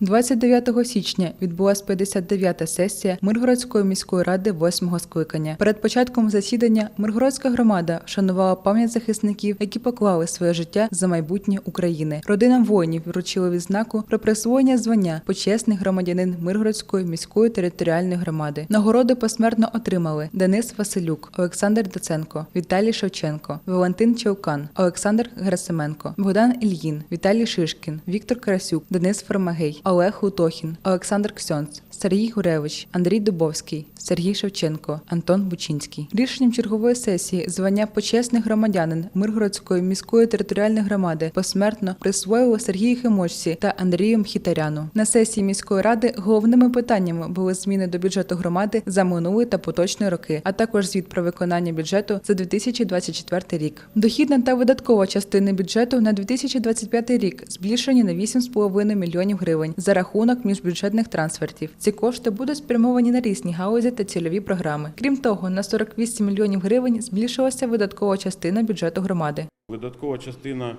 29 січня відбулася 59-та сесія Миргородської міської ради 8-го скликання. Перед початком засідання Миргородська громада вшанувала пам'ять захисників, які поклали своє життя за майбутнє України. Родинам воїнів вручили відзнаку про присвоєння звання почесний громадянин Миргородської міської територіальної громади. Нагороди посмертно отримали Денис Василюк, Олександр Доценко, Віталій Шевченко, Валентин Чаукан, Олександр Герасименко, Богдан Ільїн, Віталій Шишкін, Віктор Карасюк, Денис Фармагей, Олег Лутохін, Олександр Ксьонц, Сергій Гуревич, Андрій Дубовський, Сергій Шевченко, Антон Бучинський. Рішенням чергової сесії звання почесний громадянин Миргородської міської територіальної громади посмертно присвоїли Сергію Химочці та Андрію Мхітаряну. На сесії міської ради головними питаннями були зміни до бюджету громади за минулий та поточні роки, а також звіт про виконання бюджету за 2024 рік. Дохідна та видаткова частини бюджету на 2025 рік збільшені на 8,5 мільйонів гривень за рахунок міжбюджетних трансфертів. Ці кошти будуть спрямовані на різні галузі та цільові програми. Крім того, на 48 мільйонів гривень збільшилася видаткова частина бюджету громади. Видаткова частина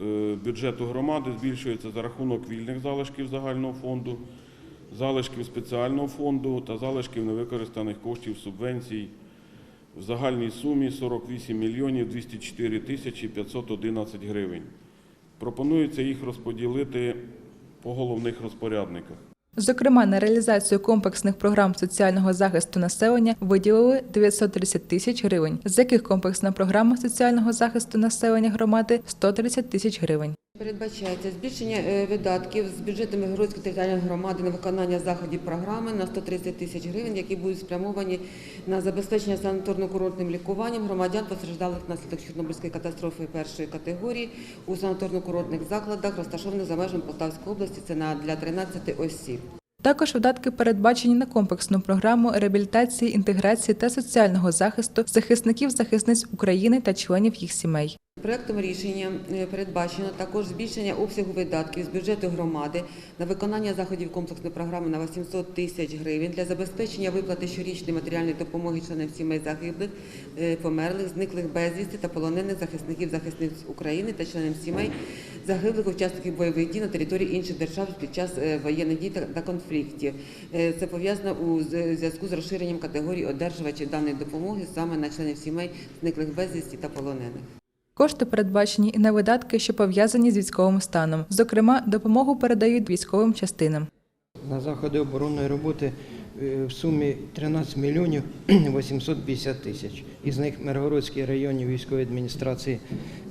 е, бюджету громади збільшується за рахунок вільних залишків загального фонду, залишків спеціального фонду та залишків невикористаних коштів субвенцій в загальній сумі 48 мільйонів 204 тисячі 511 гривень. Пропонується їх розподілити по головних розпорядниках. Зокрема, на реалізацію комплексних програм соціального захисту населення виділили 930 тисяч гривень, з яких комплексна програма соціального захисту населення громади 130 тисяч гривень. Передбачається збільшення е, видатків з бюджету Миргородської територіальної громади на виконання заходів програми на 130 тисяч гривень, які будуть спрямовані на забезпечення санаторно-курортним лікуванням громадян, постраждалих внаслідок Чорнобильської катастрофи першої категорії у санаторно-курортних закладах, розташованих за межами Полтавської області. Це на для 13 осіб. Також видатки передбачені на комплексну програму реабілітації, інтеграції та соціального захисту захисників захисниць України та членів їх сімей. Проектом рішення е, передбачено також збільшення обсягу видатків з бюджету громади на виконання заходів комплексної програми на 800 тисяч гривень для забезпечення виплати щорічної матеріальної допомоги членам сімей загиблих, е, померлих, зниклих безвісти та полонених захисників захисниць України та членам сімей загиблих учасників бойових дій на території інших держав під час е, воєнних дій та- конфліктів. Це пов'язано у зв'язку з розширенням категорії одержувачів даної допомоги саме на членів сімей зниклих безвісті та полонених. Кошти передбачені і на видатки, що пов'язані з військовим станом. Зокрема, допомогу передають військовим частинам. На заходи оборонної роботи е, в сумі 13 мільйонів 850 тисяч. Із них Миргородській районній військовій адміністрації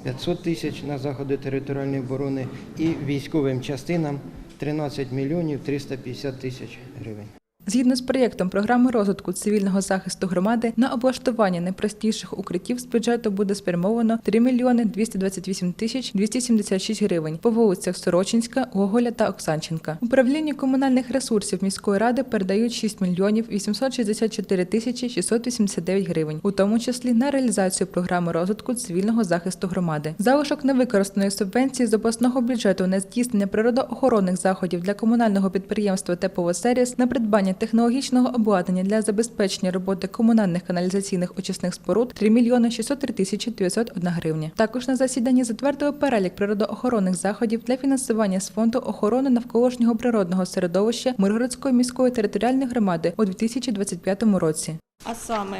500 тисяч на заходи територіальної оборони і військовим частинам 13 мільйонів 350 тисяч гривень. Згідно з проєктом програми розвитку цивільного захисту громади на облаштування найпростіших укриттів з бюджету буде спрямовано 3 мільйони 228 тисяч 276 гривень по вулицях Сорочинська, Гоголя та Оксанченка. Управлінню комунальних ресурсів міської ради передають 6 мільйонів 864 тисячі 689 гривень, у тому числі на реалізацію програми розвитку цивільного захисту громади. Залишок невикористаної субвенції з обласного бюджету на здійснення природоохоронних заходів для комунального підприємства Тепловосервіс на придбання технологічного обладнання для забезпечення роботи комунальних каналізаційних очисних споруд 3 мільйони 603 тисячі 901 гривня. Також на засіданні затвердили перелік природоохоронних заходів для фінансування з фонду охорони навколишнього природного середовища Миргородської міської територіальної громади у 2025 році. А саме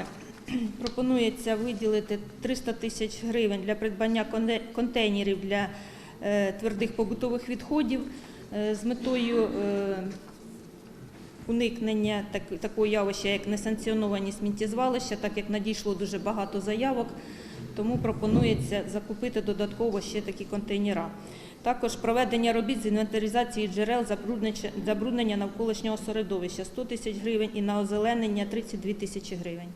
пропонується виділити 300 тисяч гривень для придбання контейнерів для е, твердих побутових відходів е, з метою е, уникнення так- такого явища, як несанкціоновані сміттєзвалища, так як надійшло дуже багато заявок, тому пропонується закупити додатково ще такі контейнера. Також проведення робіт з інвентаризації джерел забруднення навколишнього середовища 100 тисяч гривень і на озеленення 32 тисячі гривень.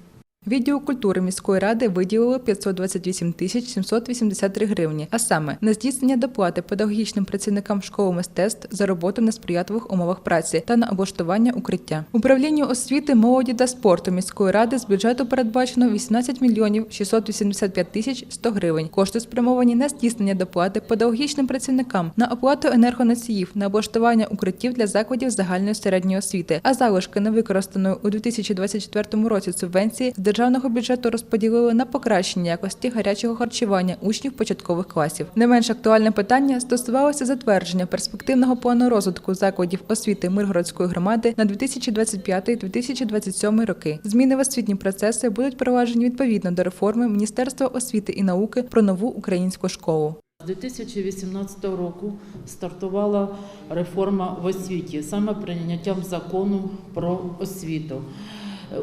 Відділу культури міської ради виділили 528 тисяч 783 гривні, а саме на здійснення доплати педагогічним працівникам школи мистецтв за роботу в несприятливих умовах праці та на облаштування укриття. Управлінню освіти, молоді та спорту міської ради з бюджету передбачено 18 мільйонів 685 тисяч 100 гривень. Кошти спрямовані на здійснення доплати педагогічним працівникам, на оплату енергоносіїв, на облаштування укриттів для закладів загальної середньої освіти, а залишки невикористаної у 2024 році субвенції з державного бюджету розподілили на покращення якості гарячого харчування учнів початкових класів. Не менш актуальне питання стосувалося затвердження перспективного плану розвитку закладів освіти Миргородської громади на 2025-2027 роки. Зміни в освітні процеси будуть проваджені відповідно до реформи Міністерства освіти і науки про нову українську школу. З 2018 року стартувала реформа в освіті, саме прийняттям закону про освіту.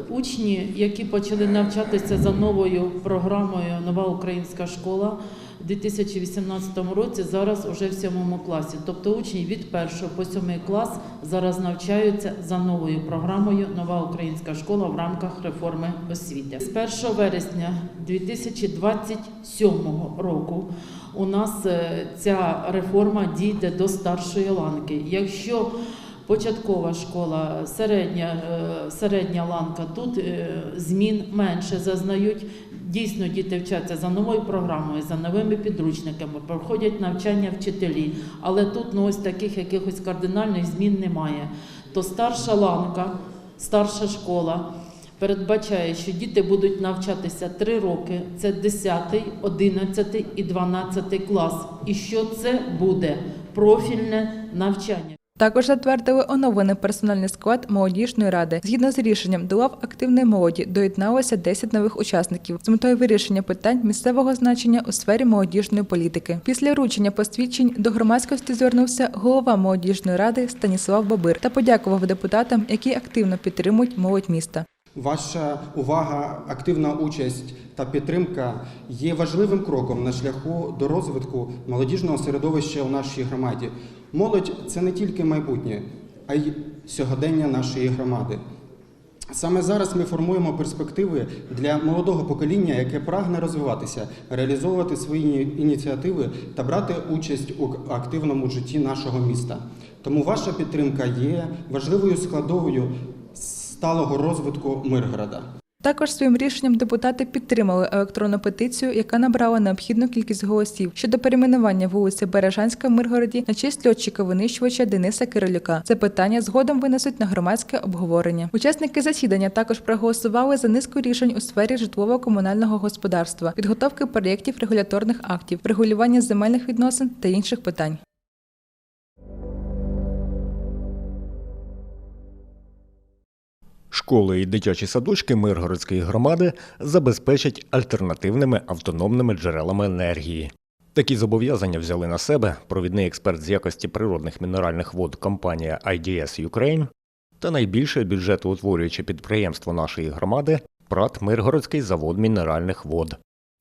Учні, які почали навчатися за новою програмою Нова українська школа у 2018 році, зараз уже в сьомому класі. Тобто учні від 1 по 7 клас зараз навчаються за новою програмою Нова українська школа в рамках реформи освіти. З 1 вересня 2027 року у нас е, ця реформа дійде до старшої ланки. Якщо початкова школа, середня, е, середня ланка, тут е, змін менше зазнають. Дійсно, діти вчаться за новою програмою, за новими підручниками, проходять навчання вчителі, але тут ну, ось таких якихось кардинальних змін немає. То старша ланка, старша школа передбачає, що діти будуть навчатися 3 роки. Це 10, 11 і 12 клас. І що це буде профільне навчання. Також затвердили оновлений персональний склад молодіжної ради. Згідно з рішенням до лав активної молоді доєдналося 10 нових учасників з метою вирішення питань місцевого значення у сфері молодіжної політики. Після вручення посвідчень до громадськості звернувся голова молодіжної ради Станіслав Бабир та подякував депутатам, які активно підтримують молодь міста. Ваша увага, активна участь та підтримка є важливим кроком на шляху до розвитку молодіжного середовища у нашій громаді. Молодь це не тільки майбутнє, а й сьогодення нашої громади. Саме зараз ми формуємо перспективи для молодого покоління, яке прагне розвиватися, реалізовувати свої ініціативи та брати участь у активному житті нашого міста. Тому ваша підтримка є важливою складовою сталого розвитку Миргорода. Також своїм рішенням депутати підтримали електронну петицію, яка набрала необхідну кількість голосів щодо перейменування вулиці Бережанська в Миргороді на честь льотчика винищувача Дениса Кирилюка. Це питання згодом винесуть на громадське обговорення. Учасники засідання також проголосували за низку рішень у сфері житлово-комунального господарства, підготовки проєктів регуляторних актів, регулювання земельних відносин та інших питань. Школи і дитячі садочки Миргородської громади забезпечать альтернативними автономними джерелами енергії. Такі зобов'язання взяли на себе провідний експерт з якості природних мінеральних вод компанія IDS Ukraine та найбільше бюджетоутворююче підприємство нашої громади ПРАТ Миргородський завод мінеральних вод.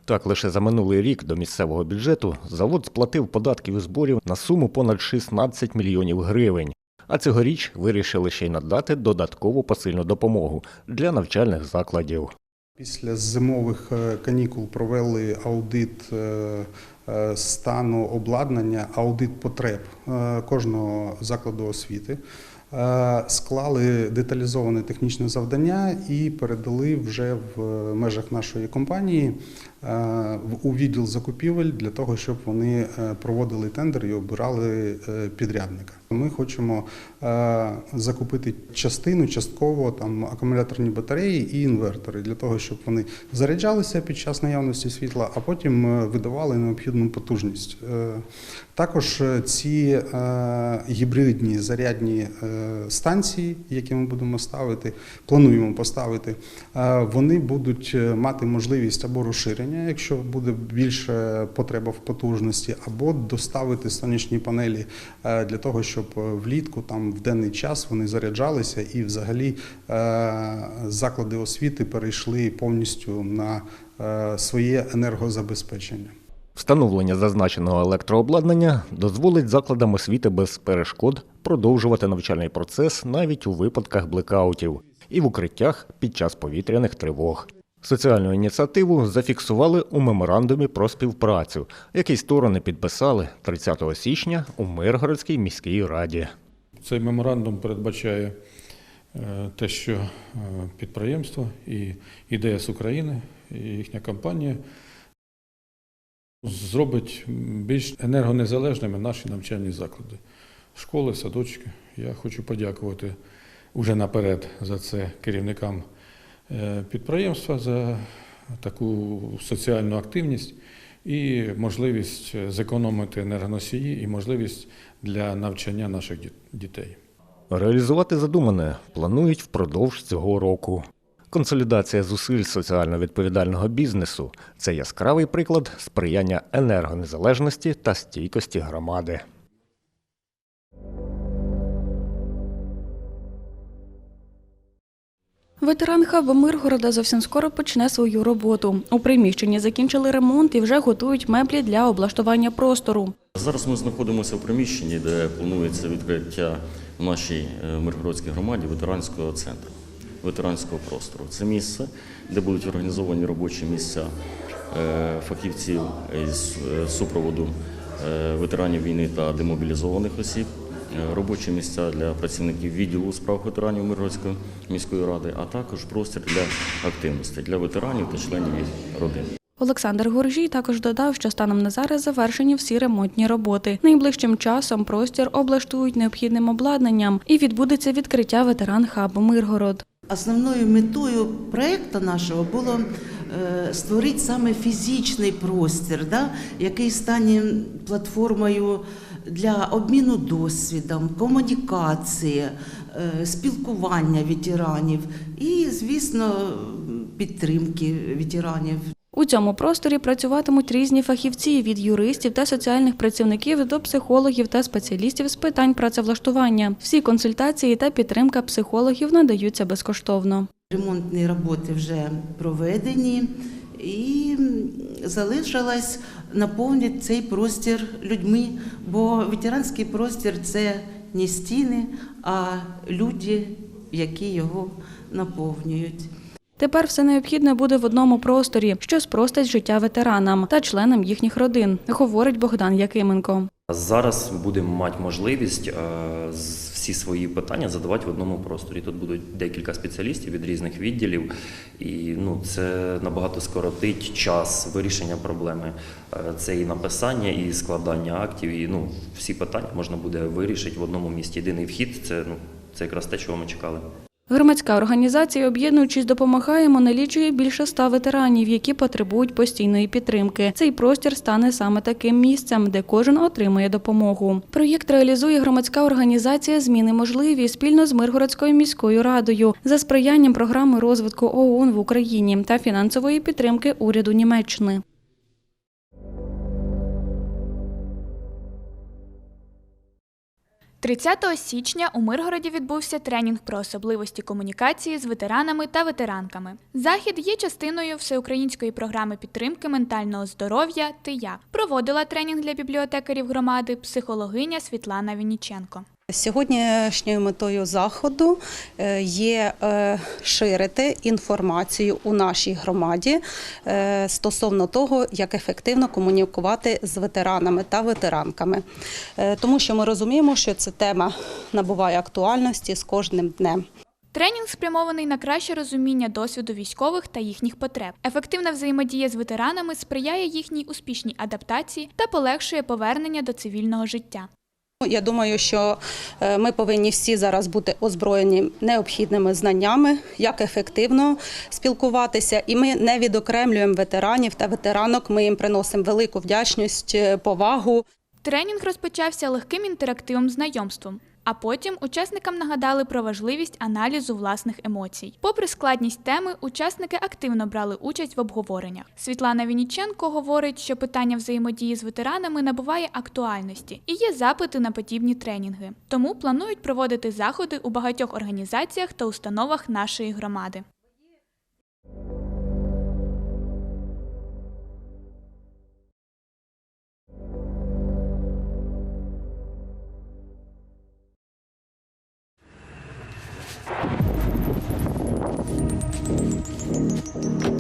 Так, лише за минулий рік до місцевого бюджету завод сплатив податків і зборів на суму понад 16 мільйонів гривень. А цьогоріч вирішили ще й надати додаткову посильну допомогу для навчальних закладів. Після зимових е, канікул провели аудит е, е, стану обладнання, аудит потреб кожного закладу освіти. Склали деталізоване технічне завдання і передали вже в межах нашої компанії у відділ закупівель для того, щоб вони е, проводили тендер і обирали е, підрядника. Ми хочемо е, закупити частину, частково там акумуляторні батареї і інвертори для того, щоб вони заряджалися під час наявності світла, а потім е, видавали необхідну потужність. Е, Також е, ці е, гібридні зарядні е, станції, які ми будемо ставити, плануємо поставити, е, вони будуть е, мати можливість або розширення, якщо буде більше потреба в потужності, або доставити сонячні панелі е, для того, щоб е, влітку, там в денний час вони заряджалися і взагалі е, заклади освіти перейшли повністю на своє енергозабезпечення. Встановлення зазначеного електрообладнання дозволить закладам освіти без перешкод продовжувати навчальний процес навіть у випадках блекаутів і в укриттях під час повітряних тривог. Соціальну ініціативу зафіксували у меморандумі про співпрацю, який сторони підписали 30 січня у Миргородській міській раді. Цей меморандум передбачає е, те, що е, підприємство і ідея з України, і їхня компанія зробить більш енергонезалежними наші навчальні заклади, школи, садочки. Я хочу подякувати уже наперед за це керівникам підприємства за таку соціальну активність і можливість зекономити енергоносії і можливість для навчання наших діт- дітей. Реалізувати задумане планують впродовж цього року. Консолідація зусиль соціально відповідального бізнесу це яскравий приклад сприяння енергонезалежності та стійкості громади. Ветеран хаба Миргорода зовсім скоро почне свою роботу. У приміщенні закінчили ремонт і вже готують меблі для облаштування простору. Зараз ми знаходимося в приміщенні, де планується відкриття в нашій е, Миргородській громаді ветеранського центру, ветеранського простору. Це місце, де будуть організовані робочі місця е, фахівців із е, супроводу ветеранів війни та демобілізованих осіб, робочі місця для працівників відділу у справах ветеранів Миргородської міської ради, а також простір для активності для ветеранів та членів їх родин. Олександр Горжій також додав, що станом на зараз завершені всі ремонтні роботи. Найближчим часом простір облаштують необхідним обладнанням і відбудеться відкриття ветеран хабу Миргород. Основною метою проєкту нашого було е, створити саме фізичний простір, да, який стане платформою для обміну досвідом, комунікації, е, спілкування ветеранів і, звісно, підтримки ветеранів. У цьому просторі працюватимуть різні фахівці від юристів та соціальних працівників до психологів та спеціалістів з питань працевлаштування. Всі консультації та підтримка психологів надаються безкоштовно. Ремонтні роботи вже проведені і залишилось наповнити цей простір людьми, бо ветеранський простір це не стіни, а люди, які його наповнюють. Тепер все необхідне буде в одному просторі, що спростить життя ветеранам та членам їхніх родин, говорить Богдан Якименко. Зараз будемо мати можливість е, всі свої питання задавати в одному просторі. Тут будуть декілька спеціалістів від різних відділів, і ну, це набагато скоротить час вирішення проблеми. Е, Це і написання, і складання актів, і ну, всі питання можна буде вирішити в одному місці. Єдиний вхід це, ну, це якраз те, чого ми чекали. Громадська організація «Об'єднуючись, допомагаємо» налічує більше ста ветеранів, які потребують постійної підтримки. Цей простір стане саме таким місцем, де кожен отримує допомогу. Проєкт реалізує громадська організація Зміни можливі спільно з Миргородською міською радою за сприянням програми розвитку ООН в Україні та фінансової підтримки уряду Німеччини. – 30 січня у Миргороді відбувся тренінг про особливості комунікації з ветеранами та ветеранками. Захід є частиною всеукраїнської програми підтримки ментального здоров'я «Ти я». Проводила тренінг для бібліотекарів громади психологиня Світлана Вінніченко. Сьогоднішньою метою заходу е, є е, ширити інформацію у нашій громаді е, стосовно того, як ефективно комунікувати з ветеранами та ветеранками, тому що ми розуміємо, що ця тема набуває актуальності з кожним днем. Тренінг спрямований на краще розуміння досвіду військових та їхніх потреб. Ефективна взаємодія з ветеранами сприяє їхній успішній адаптації та полегшує повернення до цивільного життя. Я думаю, що е, ми повинні всі зараз бути озброєні необхідними знаннями, як ефективно спілкуватися, і ми не відокремлюємо ветеранів та ветеранок. Ми їм приносимо велику вдячність, е, повагу. Тренінг розпочався легким інтерактивом знайомством. А потім учасникам нагадали про важливість аналізу власних емоцій. Попри складність теми, учасники активно брали участь в обговореннях. Світлана Вініченко говорить, що питання взаємодії з ветеранами набуває актуальності і є запити на подібні тренінги. Тому планують проводити заходи у багатьох організаціях та установах нашої громади. you